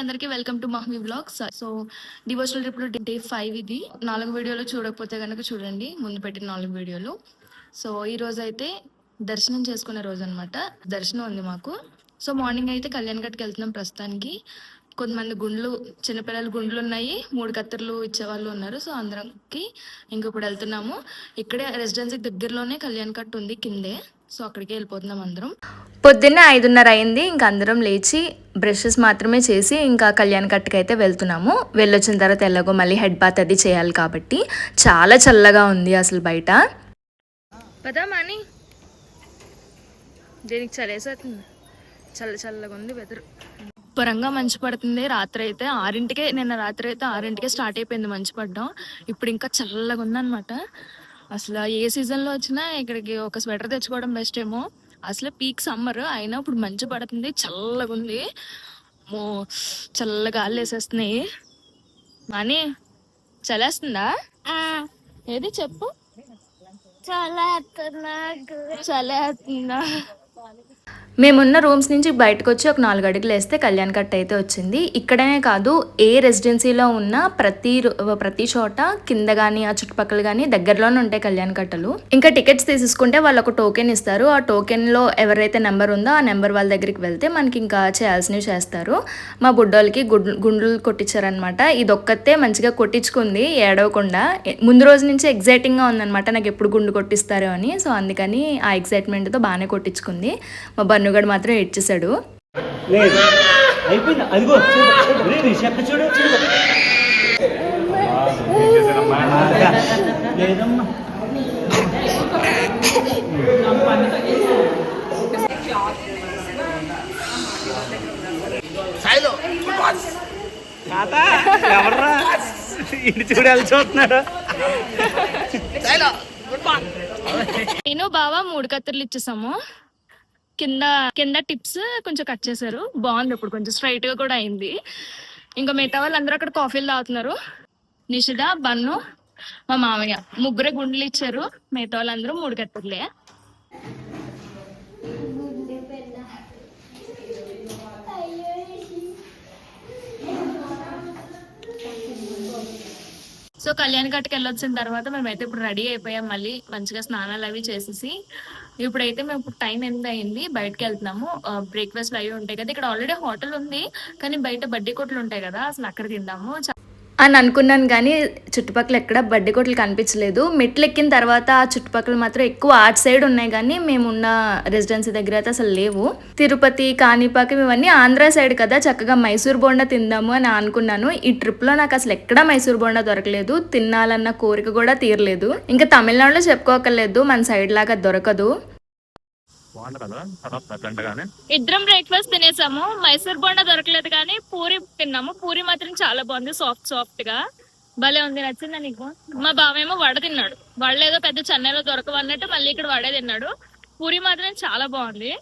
అందరికీ welcome to Mahmi vlogs. So devotional ట్రిప్లో day five ఇది. నాలుగు వీడియోలు చూడకపోతే కనుక చూడండి. ముందు పెట్టిన నాలుగు వీడియోలు. సో ఈ రోజు అయితే దర్శనం చేసుకునే రోజు అనమాట దర్శనం ఉంది మాకు. సో మార్నింగ్ అయితే కళ్యాణ్ ఘట్కి వెళ్తున్నాం ప్రస్తుతానికి. కొంతమంది గుండ్లు చిన్నపిల్లలు గుండ్లు ఉన్నాయి. మూడు కత్తెరలు ఇచ్చేవాళ్ళు ఉన్నారు. సో అందరికి ఇంకొకటి ఇప్పుడు వెళ్తున్నాము. ఇక్కడే రెసిడెన్సీకి దగ్గరలోనే కళ్యాణ్ కట్ ఉంది కిందే. సో అక్కడికి వెళ్ళిపోతున్నాం అందరం. పొద్దున్నే ఐదున్నర అయింది. ఇంకా అందరం లేచి బ్రషెస్ మాత్రమే చేసి ఇంకా కళ్యాణ్ కట్టుకైతే అయితే వెళ్తున్నాము. వెళ్ళొచ్చిన తర్వాత ఎలాగో మళ్ళీ హెడ్ బాత్ అది చేయాలి కాబట్టి చాలా చల్లగా ఉంది అసలు బయట. పదా మాని. దీనికి చలేసేస్తుంది చల్ల చల్లగా ఉంది వెదరు పరంగా మంచు పడుతుంది. రాత్రి అయితే ఆరింటికే నిన్న రాత్రి అయితే ఆరింటికే స్టార్ట్ అయిపోయింది మంచు పడడం. ఇప్పుడు ఇంకా చల్లగా ఉందన్నమాట. అసలు ఏ సీజన్లో వచ్చినా ఇక్కడికి ఒక స్వెటర్ తెచ్చుకోవడం బెస్ట్ ఏమో. అసలు పీక్ సమ్మర్. అయినా ఇప్పుడు మంచు పడుతుంది చల్లగా ఉంది. మో చల్ల గాలి వేసేస్తున్నాయి మాని చలేస్తుందా ఏది చెప్పు? చలేస్తుందా మేమున్న రూమ్స్ నుంచి బయటకు వచ్చి ఒక నాలుగు అడుగులు వేస్తే కళ్యాణ్ కట్ అయితే వచ్చింది. ఇక్కడనే కాదు ఏ రెసిడెన్సీలో ఉన్న ప్రతి ప్రతి చోట కింద కానీ ఆ చుట్టుపక్కల కానీ దగ్గరలోనే ఉంటాయి కళ్యాణ్ కట్టలు. ఇంకా టికెట్స్ తీసేసుకుంటే వాళ్ళు ఒక టోకెన్ ఇస్తారు. ఆ టోకెన్లో ఎవరైతే నెంబర్ ఉందో ఆ నెంబర్ వాళ్ళ దగ్గరికి వెళ్తే మనకి ఇంకా చేయాల్సినవి చేస్తారు. మా బుడ్డోళ్ళకి గుడ్ గుండ్లు కొట్టించారనమాట ఇది ఒక్కతే మంచిగా కొట్టించుకుంది ఏడవకుండా. ముందు రోజు నుంచి ఎగ్జైటింగ్గా ఉందనమాట నాకు ఎప్పుడు గుండు కొట్టిస్తారో అని. సో అందుకని ఆ ఎగ్జైట్మెంట్తో బాగానే కొట్టించుకుంది. మా బన్నుగడు మాత్రం ఏడ్చేశాడు. లేదు. అయిపోయింది. అదిగో చూడు, చూడు. రే, నీ చెప్ప చూడు చూడు. బాగా. లేదమ్మా తాత ఎవర్రా? ఇంటి చూడు వెళ్ళి చూస్తున్నాడు. నేను బావా మూడు కత్తెరలు ఇచ్చేసాము. కింద కింద టిప్స్ కొంచెం కట్ చేశారు. బాగుంది ఇప్పుడు కొంచెం స్ట్రైట్గా కూడా అయింది. ఇంకా మిగతా వాళ్ళందరూ అక్కడ కాఫీలు తాగుతున్నారు. నిషిద బన్ను మా మామయ్య. ముగ్గురే గుండెలు ఇచ్చారు. మిగతా వాళ్ళందరూ మూడు కట్టలే సో కళ్యాణ్ ఘాట్కి వెళ్ళొచ్చిన తర్వాత మేమైతే ఇప్పుడు రెడీ అయిపోయాం. మళ్ళీ మంచిగా స్నానాలు అవి చేసేసి ఇప్పుడైతే మేము ఇప్పుడు టైం ఎంత అయింది బయటకు వెళ్తున్నాము. బ్రేక్ఫాస్ట్ అవి ఉంటాయి కదా. ఇక్కడ ఆల్రెడీ హోటల్ ఉంది కానీ బయట బడ్డీ కొట్లు ఉంటాయి కదా. అసలు అక్కడ తిందాము. చ- అని అనుకున్నాను కానీ చుట్టుపక్కల ఎక్కడ బడ్డీ కొట్లు కనిపించలేదు. మెట్లు ఎక్కిన తర్వాత ఆ చుట్టుపక్కల మాత్రం ఎక్కువ ఆర్ట్ సైడ్ ఉన్నాయి కానీ మేమున్న రెసిడెన్సీ దగ్గర అయితే అసలు లేవు. తిరుపతి కాణిపాకం ఇవన్నీ ఆంధ్ర సైడ్ కదా చక్కగా మైసూర్ బోండా తిందాము అని అనుకున్నాను. ఈ ట్రిప్లో నాకు అసలు ఎక్కడా మైసూర్ బోండా దొరకలేదు. తినాలన్న కోరిక కూడా తీరలేదు. ఇంకా తమిళనాడులో చెప్పుకోకర్లేదు. మన సైడ్ లాగా దొరకదు బాగుంది కదా తర్వాత గంటగానే ఇద్దరం బ్రేక్ఫాస్ట్ తినేసాము. మైసూర్ బోండా దొరకలేదు కానీ పూరి తిన్నాము. పూరి మాత్రం చాలా బాగుంది. సాఫ్ట్ సాఫ్ట్గా భలే ఉంది. నచ్చిందా నీకు? మా బావేమో వడ తిన్నాడు. వడలేదో పెద్ద చెన్నైలో దొరకవన్నట్టు మళ్ళీ ఇక్కడ వడే తిన్నాడు. పూరి మాత్రం చాలా బాగుంది.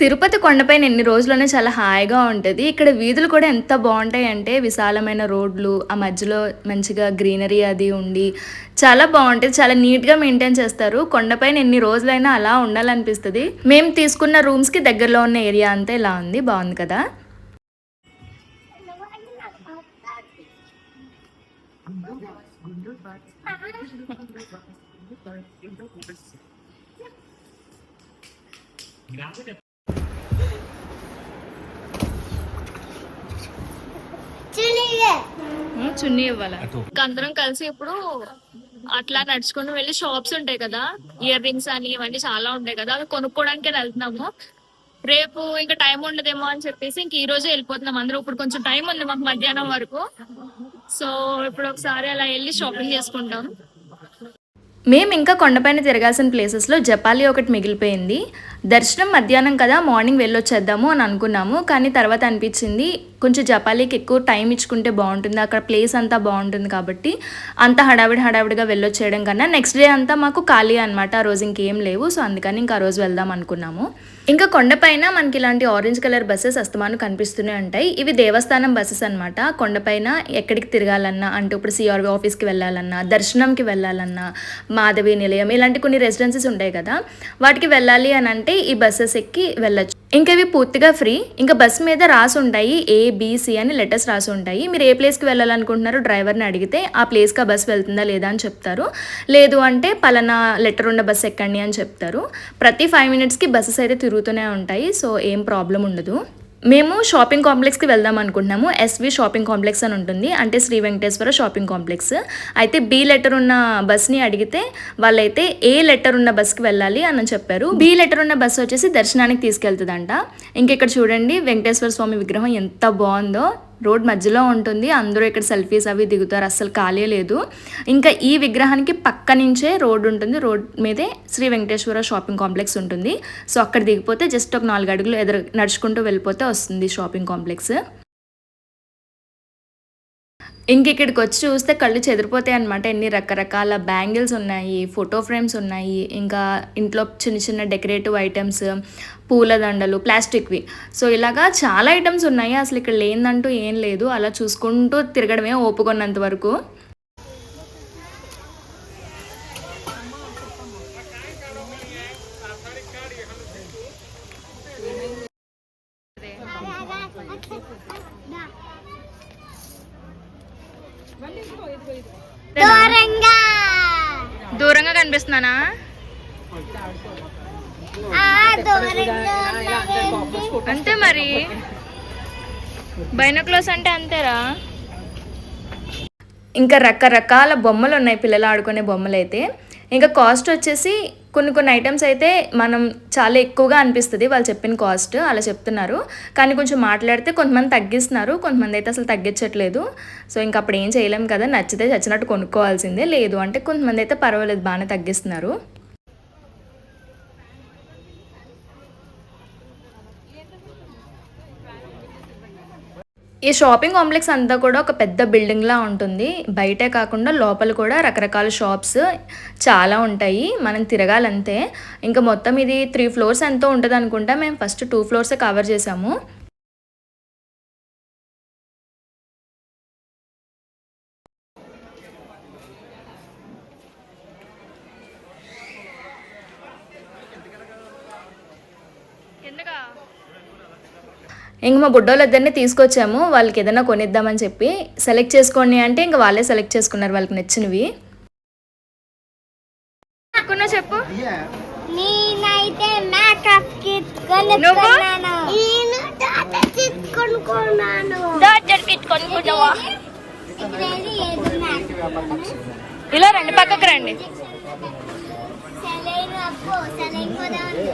తిరుపతి కొండపైన ఎన్ని రోజుల్లోనే చాలా హాయిగా ఉంటుంది. ఇక్కడ వీధులు కూడా ఎంత బాగుంటాయి అంటే విశాలమైన రోడ్లు ఆ మధ్యలో మంచిగా గ్రీనరీ అది ఉండి చాలా బాగుంటుంది. చాలా నీట్గా మెయింటైన్ చేస్తారు. కొండపైన ఎన్ని రోజులైనా అలా ఉండాలనిపిస్తుంది. మేము తీసుకున్న రూమ్స్కి దగ్గరలో ఉన్న ఏరియా అంతా ఇలా ఉంది. బాగుంది కదా? చున్నీ ఇవ్వాలా? ఇంకా అందరం కలిసి ఇప్పుడు అట్లా నడుచుకుని వెళ్ళి షాప్స్ ఉంటాయి కదా ఇయర్ రింగ్స్ అని ఇవన్నీ చాలా ఉంటాయి కదా అవి కొనుక్కోవడానికి వెళ్తున్నాము. రేపు ఇంకా టైం ఉండదేమో అని చెప్పేసి ఇంక ఈ రోజే వెళ్ళిపోతున్నాం. అందరూ ఇప్పుడు కొంచెం టైం ఉంది మాకు మధ్యాహ్నం వరకు. సో ఇప్పుడు ఒకసారి అలా వెళ్ళి షాపింగ్ చేసుకుంటాం. మేము ఇంకా కొండపైన తిరగాల్సిన ప్లేసెస్లో జపాలి ఒకటి మిగిలిపోయింది. దర్శనం మధ్యాహ్నం కదా మార్నింగ్ వెళ్ళొచ్చేద్దాము అని అనుకున్నాము. కానీ తర్వాత అనిపించింది కొంచెం జపాలీకి ఎక్కువ టైం ఇచ్చుకుంటే బాగుంటుంది అక్కడ ప్లేస్ అంతా బాగుంటుంది కాబట్టి అంత హడావిడి హడావిడిగా వెళ్ళొచ్చేయడం కన్నా నెక్స్ట్ డే అంతా మాకు ఖాళీ అనమాట ఆ రోజు ఇంకేం లేవు. సో అందుకని ఇంకా ఆ రోజు వెళ్దాం అనుకున్నాము. ఇంకా కొండపైన మనకి ఇలాంటి ఆరెంజ్ కలర్ బస్సెస్ అస్తమాను కనిపిస్తూనే ఉంటాయి. ఇవి దేవస్థానం బస్సెస్ అనమాట కొండపైన ఎక్కడికి తిరగాలన్నా అంటే ఇప్పుడు సిఆర్వి ఆఫీస్కి వెళ్ళాలన్నా దర్శనంకి వెళ్ళాలన్నా మాధవి నిలయం ఇలాంటి కొన్ని రెసిడెన్సీస్ ఉంటాయి కదా వాటికి వెళ్ళాలి అని అంటే కాబట్టి ఈ బస్సెస్ ఎక్కి వెళ్ళచ్చు. ఇంకా ఇవి పూర్తిగా ఫ్రీ ఇంకా బస్సు మీద రాసి ఉంటాయి ఏ బీసీ అని లెటర్స్ రాసి ఉంటాయి. మీరు ఏ ప్లేస్కి వెళ్ళాలనుకుంటున్నారో డ్రైవర్ని అడిగితే ఆ ప్లేస్కి ఆ బస్ వెళ్తుందా లేదా అని చెప్తారు. లేదు అంటే పలానా లెటర్ ఉన్న బస్సు ఎక్కండి అని చెప్తారు. ప్రతి ఫైవ్ మినిట్స్కి బస్సెస్ అయితే తిరుగుతూనే ఉంటాయి. సో ఏం ప్రాబ్లం ఉండదు. మేము షాపింగ్ కాంప్లెక్స్కి వెళ్దాం అనుకుంటున్నాము. ఎస్వి షాపింగ్ కాంప్లెక్స్ అని ఉంటుంది. అంటే శ్రీ వెంకటేశ్వర షాపింగ్ కాంప్లెక్స్. అయితే బి లెటర్ ఉన్న బస్ని అడిగితే వాళ్ళైతే ఏ లెటర్ ఉన్న బస్కి వెళ్ళాలి అని చెప్పారు. బి లెటర్ ఉన్న బస్సు వచ్చేసి దర్శనానికి తీసుకెళ్తుందంట. ఇంక ఇక్కడ చూడండి వెంకటేశ్వర స్వామి విగ్రహం ఎంత బాగుందో. రోడ్ మధ్యలో ఉంటుంది. అందరూ ఇక్కడ సెల్ఫీస్ అవి దిగుతారు. అస్సలు ఖాళీ లేదు. ఇంకా ఈ విగ్రహానికి పక్క నుంచే రోడ్ ఉంటుంది. రోడ్ మీదే శ్రీ వెంకటేశ్వర షాపింగ్ కాంప్లెక్స్ ఉంటుంది. సో అక్కడ దిగిపోతే జస్ట్ ఒక నాలుగు అడుగులు ఎదురు నడుచుకుంటూ వెళ్ళిపోతే వస్తుంది షాపింగ్ కాంప్లెక్స్. ఇంక ఇక్కడికి వచ్చి చూస్తే కళ్ళు చెదిరిపోతాయి అనమాట ఎన్ని రకరకాల బ్యాంగిల్స్ ఉన్నాయి ఫోటో ఫ్రేమ్స్ ఉన్నాయి ఇంకా ఇంట్లో చిన్న చిన్న డెకరేటివ్ ఐటమ్స్ పూలదండలు ప్లాస్టిక్వి. సో ఇలాగా చాలా ఐటమ్స్ ఉన్నాయి. అసలు ఇక్కడ లేదంటూ ఏం లేదు. అలా చూసుకుంటూ తిరగడమే ఓపుకున్నంత వరకు. అంతే మరి. బైనోక్లోస్ అంటే అంతేరా? ఇంకా రకరకాల బొమ్మలు ఉన్నాయి పిల్లలు ఆడుకునే బొమ్మలు అయితే ఇంకా కాస్ట్ వచ్చేసి కొన్ని కొన్ని ఐటమ్స్ అయితే మనం చాలా ఎక్కువగా అనిపిస్తుంది వాళ్ళు చెప్పిన కాస్ట్ అలా చెప్తున్నారు. కానీ కొంచెం మాట్లాడితే కొంతమంది తగ్గిస్తున్నారు కొంతమంది అయితే అసలు తగ్గించట్లేదు. సో ఇంక అప్పుడు ఏం చేయలేం కదా నచ్చితే చచ్చినట్టు కొనుక్కోవాల్సిందే. లేదు అంటే కొంతమంది అయితే పర్వాలేదు బాగానే తగ్గిస్తున్నారు. ఈ షాపింగ్ కాంప్లెక్స్ అంతా కూడా ఒక పెద్ద బిల్డింగ్లా ఉంటుంది. బయటే కాకుండా లోపల కూడా రకరకాల షాప్స్ చాలా ఉంటాయి. మనం తిరగాలంతే. ఇంకా మొత్తం ఇది త్రీ ఫ్లోర్స్ ఎంతో ఉంటుంది అనుకుంటా మేము ఫస్ట్ టూ ఫ్లోర్సే కవర్ చేసాము ఇంక మా బుడ్డోళ్ళిద్దరిని తీసుకొచ్చాము. వాళ్ళకి ఏదైనా కొనిద్దామని చెప్పి సెలెక్ట్ చేసుకోండి అంటే ఇంక వాళ్ళే సెలెక్ట్ చేసుకున్నారు వాళ్ళకి నచ్చినవి. చెప్పు. నేనైతే మేకప్ కిట్ కొనుక్కున్నాను. నేను డాటా కిట్ కొనుక్కున్నాను. డాక్టర్ కిట్ కొనుక్కున్నావా? ఇదేది ఏది మేకప్ ఇలా రండి పక్కకు రండి. సెలైన్ అప్పు సెలైన్ కూడా ఉంది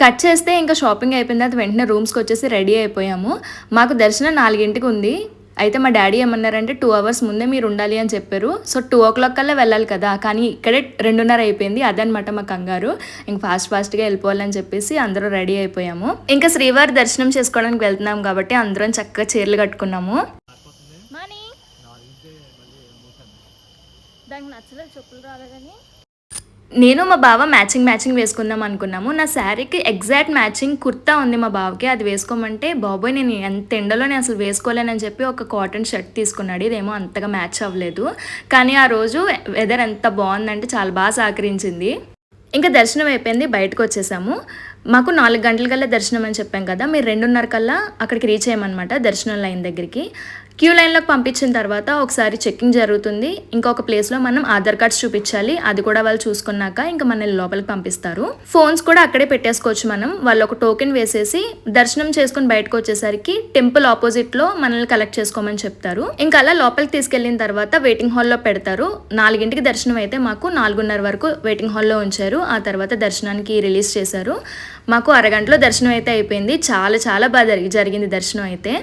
కట్ చేస్తే ఇంకా షాపింగ్ అయిపోయిన తర్వాత వెంటనే రూమ్స్కి వచ్చేసి రెడీ అయిపోయాము. మాకు దర్శనం నాలుగింటికి ఉంది. అయితే మా డాడీ ఏమన్నారంటే టూ అవర్స్ ముందే మీరు ఉండాలి అని చెప్పారు. సో టూ ఓ క్లాక్ కల్లా వెళ్ళాలి కదా. కానీ ఇక్కడే రెండున్నర అయిపోయింది. అదనమాట మా కంగారు. ఇంక ఫాస్ట్ ఫాస్ట్గా వెళ్ళిపోవాలని చెప్పేసి అందరూ రెడీ అయిపోయాము. ఇంకా శ్రీవారి దర్శనం చేసుకోవడానికి వెళ్తున్నాం కాబట్టి అందరం చక్కగా చీరలు కట్టుకున్నాము. దానికి నచ్చలేదు చెప్పులు రాలేదని. నేను మా బావ మ్యాచింగ్ మ్యాచింగ్ వేసుకుందాం అనుకున్నాము. నా శారీకి ఎగ్జాక్ట్ మ్యాచింగ్ కుర్తా ఉంది మా బావకి. అది వేసుకోమంటే బాబోయ్ నేను ఎంత ఎండలో నేను అసలు వేసుకోలేనని చెప్పి ఒక కాటన్ షర్ట్ తీసుకున్నాడు. ఇదేమో అంతగా మ్యాచ్ అవ్వలేదు. కానీ ఆ రోజు వెదర్ ఎంత బాగుందంటే చాలా బాగా సహకరించింది. ఇంకా దర్శనం అయిపోయింది బయటకు వచ్చేసాము. మాకు నాలుగు గంటల కల్లా దర్శనం అని చెప్పాం కదా మీరు రెండున్నర కల్లా అక్కడికి రీచ్ అయ్యామన్నమాట దర్శనం లైన్ దగ్గరికి. క్యూ లైన్లోకి పంపించిన తర్వాత ఒకసారి చెక్కింగ్ జరుగుతుంది. ఇంకొక ప్లేస్లో మనం ఆధార్ కార్డ్స్ చూపించాలి. అది కూడా వాళ్ళు చూసుకున్నాక ఇంకా మనల్ని లోపలికి పంపిస్తారు. ఫోన్స్ కూడా అక్కడే పెట్టేసుకోవచ్చు మనం. వాళ్ళు ఒక టోకెన్ వేసేసి దర్శనం చేసుకుని బయటకు వచ్చేసరికి టెంపుల్ ఆపోజిట్లో మనల్ని కలెక్ట్ చేసుకోమని చెప్తారు. ఇంకా అలా లోపలికి తీసుకెళ్ళిన తర్వాత వెయిటింగ్ హాల్లో పెడతారు. నాలుగింటికి దర్శనం అయితే మాకు నాలుగున్నర వరకు వెయిటింగ్ హాల్లో ఉంచారు. ఆ తర్వాత దర్శనానికి రిలీజ్ చేశారు. మాకు అరగంటలో దర్శనం అయితే అయిపోయింది. చాలా చాలా బాగా జరిగి జరిగింది దర్శనం అయితే.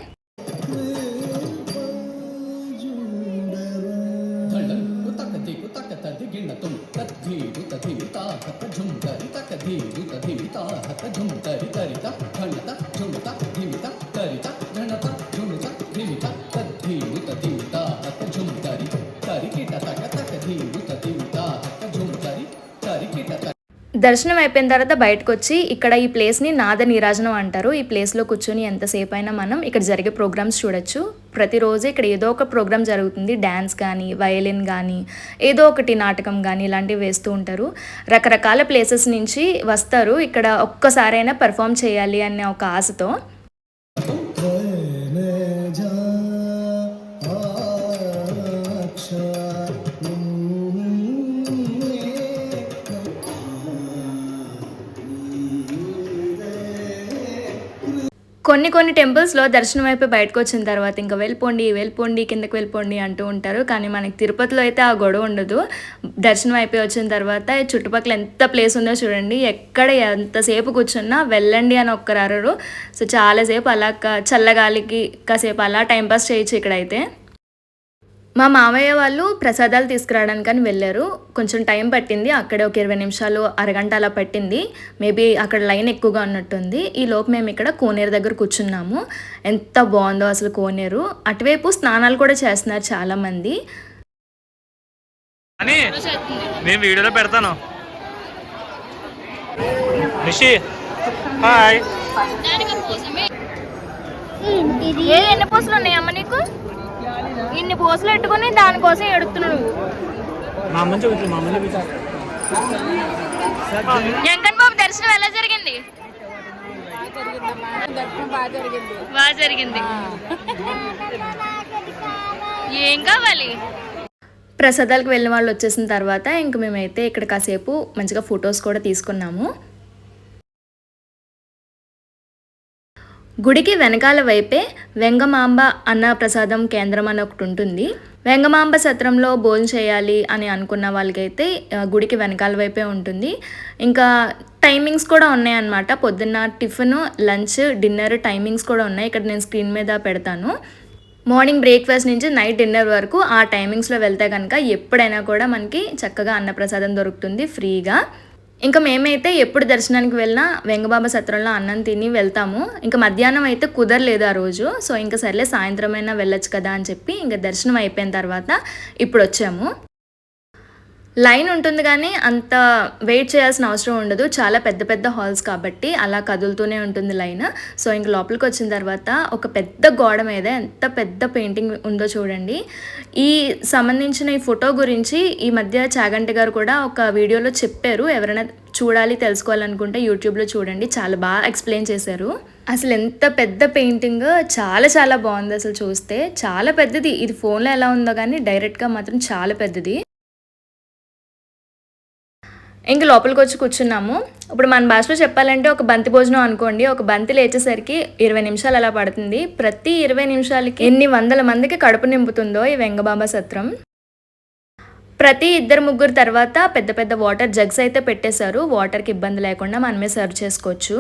దర్శనం అయిపోయిన తర్వాత బయటకు వచ్చి ఇక్కడ ఈ ప్లేస్ని నాద నీరాజనం అంటారు. ఈ ప్లేస్లో కూర్చొని ఎంతసేపు అయినా మనం ఇక్కడ జరిగే ప్రోగ్రామ్స్ చూడొచ్చు. ప్రతిరోజు ఇక్కడ ఏదో ఒక ప్రోగ్రామ్ జరుగుతుంది. డ్యాన్స్ కానీ వయలిన్ కానీ ఏదో ఒకటి నాటకం కానీ ఇలాంటివి వేస్తూ ఉంటారు. రకరకాల ప్లేసెస్ నుంచి వస్తారు. ఇక్కడ ఒక్కసారైనా పెర్ఫామ్ చేయాలి అనే ఒక ఆశతో కొన్ని కొన్ని టెంపుల్స్లో దర్శనం అయిపోయి బయటకు వచ్చిన తర్వాత ఇంకా వెళ్ళిపోండి వెళ్ళిపోండి కిందకి వెళ్ళిపోండి అంటూ ఉంటారు. కానీ మనకి తిరుపతిలో అయితే ఆ గొడవ ఉండదు. దర్శనం అయిపోయి వచ్చిన తర్వాత చుట్టుపక్కల ఎంత ప్లేస్ ఉందో చూడండి. ఎక్కడ ఎంతసేపు కూర్చున్నా వెళ్ళండి అని ఒక్కరు అరరు. సో చాలాసేపు అలా చల్లగాలికి కాసేపు అలా టైంపాస్ చేయొచ్చు ఇక్కడైతే. మా మామయ్య వాళ్ళు ప్రసాదాలు తీసుకురావడానికి అని వెళ్ళారు. కొంచెం టైం పట్టింది. అక్కడే ఒక ఇరవై నిమిషాలు అరగంట అలా పట్టింది. మేబీ అక్కడ లైన్ ఎక్కువగా ఉన్నట్టుంది. ఈ లోపు మేము ఇక్కడ కోనేరు దగ్గర కూర్చున్నాము. ఎంత బాగుందో అసలు కోనేరు. అటువైపు స్నానాలు కూడా చేస్తున్నారు చాలామంది. అని నేను వీడియోలో పెడతాను. నిషి హాయ్. ఏంటిది ఏ ఎన్ని పూసలు ఉన్నాయి అమ్మ నీకు? ఇన్ని పూసలు పెట్టుకుని దానికోసం ఎడుతున్నావు చూపించు వెంకట్ బాబు దర్శనం ఎలా జరిగింది? బాగా జరిగింది. ఏం కావాలి? ప్రసాదాలకు వెళ్ళిన వాళ్ళు వచ్చేసిన తర్వాత ఇంక మేమైతే ఇక్కడ కాసేపు మంచిగా ఫొటోస్ కూడా తీసుకున్నాము. గుడికి వెనకాల వైపే వెంగమాంబ అన్న ప్రసాదం కేంద్రం అని ఒకటి ఉంటుంది. వెంగమాంబ సత్రంలో భోజనం చేయాలి అని అనుకున్న వాళ్ళకైతే గుడికి వెనకాల వైపే ఉంటుంది. ఇంకా టైమింగ్స్ కూడా ఉన్నాయన్నమాట. పొద్దున్న టిఫిన్ లంచ్ డిన్నర్ టైమింగ్స్ కూడా ఉన్నాయి. ఇక్కడ నేను స్క్రీన్ మీద పెడతాను. మార్నింగ్ బ్రేక్ఫాస్ట్ నుంచి నైట్ డిన్నర్ వరకు ఆ టైమింగ్స్లో వెళ్తే కనుక ఎప్పుడైనా కూడా మనకి చక్కగా అన్నప్రసాదం దొరుకుతుంది ఫ్రీగా. ఇంకా మేమైతే ఎప్పుడు దర్శనానికి వెళ్ళినా వెంగబాబా సత్రంలో అన్నం తిని వెళ్తాము. ఇంకా మధ్యాహ్నం అయితే కుదరలేదు ఆ రోజు. సో ఇంకా సర్లే సాయంత్రం అయినా వెళ్ళొచ్చు కదా అని చెప్పి ఇంకా దర్శనం అయిపోయిన తర్వాత ఇప్పుడు వచ్చాము లైన్ ఉంటుంది కానీ అంత వెయిట్ చేయాల్సిన అవసరం ఉండదు. చాలా పెద్ద పెద్ద హాల్స్ కాబట్టి అలా కదులుతూనే ఉంటుంది లైన్. సో ఇంక లోపలికి వచ్చిన తర్వాత ఒక పెద్ద గోడ మీద ఎంత పెద్ద పెయింటింగ్ ఉందో చూడండి. ఈ సంబంధించిన ఈ ఫోటో గురించి ఈ మధ్య చాగంటి గారు కూడా ఒక వీడియోలో చెప్పారు. ఎవరైనా చూడాలి తెలుసుకోవాలనుకుంటే యూట్యూబ్లో చూడండి. చాలా బాగా ఎక్స్ప్లెయిన్ చేశారు. అసలు ఎంత పెద్ద పెయింటింగ్ చాలా చాలా బాగుంది అసలు చూస్తే. చాలా పెద్దది. ఇది ఫోన్లో ఎలా ఉందో కానీ డైరెక్ట్గా మాత్రం చాలా పెద్దది. ఇంక లోపలికి వచ్చి కూర్చున్నాము. ఇప్పుడు మన భాషలో చెప్పాలంటే ఒక బంతి భోజనం అనుకోండి. ఒక బంతి లేచేసరికి ఇరవై నిమిషాలు అలా పడుతుంది. ప్రతి ఇరవై నిమిషాలకి ఎన్ని వందల మందికి కడుపు నింపుతుందో ఈ వెంగబాబా సత్రం. ప్రతి ఇద్దరు ముగ్గురు తర్వాత పెద్ద పెద్ద వాటర్ జగ్స్ అయితే పెట్టేశారు. వాటర్కి ఇబ్బంది లేకుండా మనమే సర్వ్ చేసుకోవచ్చు.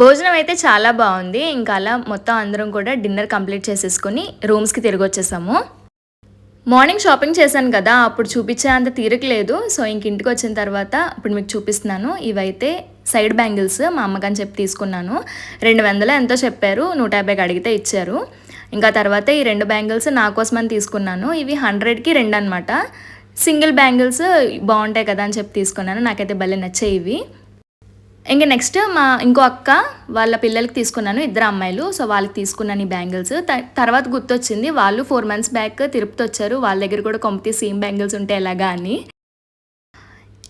భోజనం అయితే చాలా బాగుంది. ఇంకా అలా మొత్తం అందరం కూడా డిన్నర్ కంప్లీట్ చేసేసుకొని రూమ్స్కి తిరిగి వచ్చేసాము. మార్నింగ్ షాపింగ్ చేశాను కదా అప్పుడు చూపించే అంత తీరిక లేదు. సో ఇంక ఇంటికి వచ్చిన తర్వాత ఇప్పుడు మీకు చూపిస్తున్నాను. ఇవైతే సైడ్ బ్యాంగిల్స్ మా అమ్మకని చెప్పి తీసుకున్నాను. రెండు వందలు ఎంతో చెప్పారు. నూట యాభైకి అడిగితే ఇచ్చారు. ఇంకా తర్వాత ఈ రెండు బ్యాంగిల్స్ నా కోసమని తీసుకున్నాను. ఇవి హండ్రెడ్కి రెండు అనమాట సింగిల్ బ్యాంగిల్స్ బాగుంటాయి కదా అని చెప్పి తీసుకున్నాను. నాకైతే భలే నచ్చాయి ఇవి. ఇంక నెక్స్ట్ మా ఇంకో అక్క వాళ్ళ పిల్లలకి తీసుకున్నాను ఇద్దరు అమ్మాయిలు. సో వాళ్ళకి తీసుకున్నాను ఈ బ్యాంగిల్స్. త- తర్వాత గుర్తొచ్చింది వాళ్ళు ఫోర్ మంత్స్ బ్యాక్ తిరుపతి వచ్చారు వాళ్ళ దగ్గర కూడా కొంపతి సేమ్ బ్యాంగిల్స్ ఉంటే ఎలాగా అని.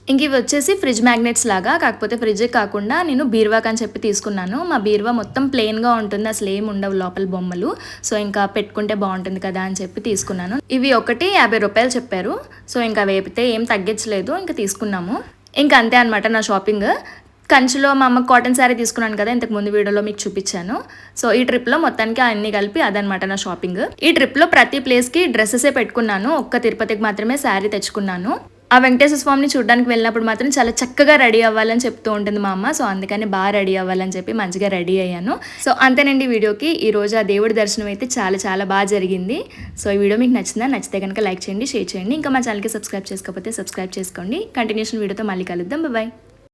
ఇంక ఇవి వచ్చేసి ఫ్రిడ్జ్ మ్యాగ్నెట్స్ లాగా కాకపోతే ఫ్రిడ్జ్ కాకుండా నేను బీర్వాక్ అని చెప్పి తీసుకున్నాను. మా బీరువా మొత్తం ప్లెయిన్గా ఉంటుంది అసలు ఏం ఉండవు లోపల బొమ్మలు. సో ఇంకా పెట్టుకుంటే బాగుంటుంది కదా అని చెప్పి తీసుకున్నాను. ఇవి ఒకటి యాభై రూపాయలు చెప్పారు. సో ఇంకా వేపితే ఏం తగ్గించలేదు ఇంకా తీసుకున్నాము. ఇంకా అంతే అనమాట నా షాపింగ్ కంచిలో మా అమ్మ కాటన్ శారీ తీసుకున్నాను కదా ఇంతకు ముందు వీడియోలో మీకు చూపించాను. సో ఈ ట్రిప్లో మొత్తానికి అన్ని కలిపి అదనమాట నా షాపింగ్. ఈ ట్రిప్లో ప్రతి ప్లేస్కి డ్రెస్సెసే పెట్టుకున్నాను ఒక్క తిరుపతికి మాత్రమే శారీ తెచ్చుకున్నాను. ఆ వెంకటేశ్వర స్వామిని చూడడానికి వెళ్ళినప్పుడు మాత్రం చాలా చక్కగా రెడీ అవ్వాలని చెప్తూ ఉంటుంది మా అమ్మ. సో అందుకని బాగా రెడీ అవ్వాలని చెప్పి మంచిగా రెడీ అయ్యాను. సో అంతేనండి వీడియోకి. ఈ రోజు ఆ దేవుడి దర్శనం అయితే చాలా చాలా బాగా జరిగింది. సో ఈ వీడియో మీకు నచ్చిందా? నచ్చితే కనుక లైక్ చేయండి షేర్ చేయండి. ఇంకా మా ఛానల్కి సబ్స్క్రైబ్ చేసుకోకపోతే సబ్స్క్రైబ్ చేసుకోండి. కంటిన్యూషన్ వీడియోతో మళ్ళీ కలుద్దాం. బాయ్.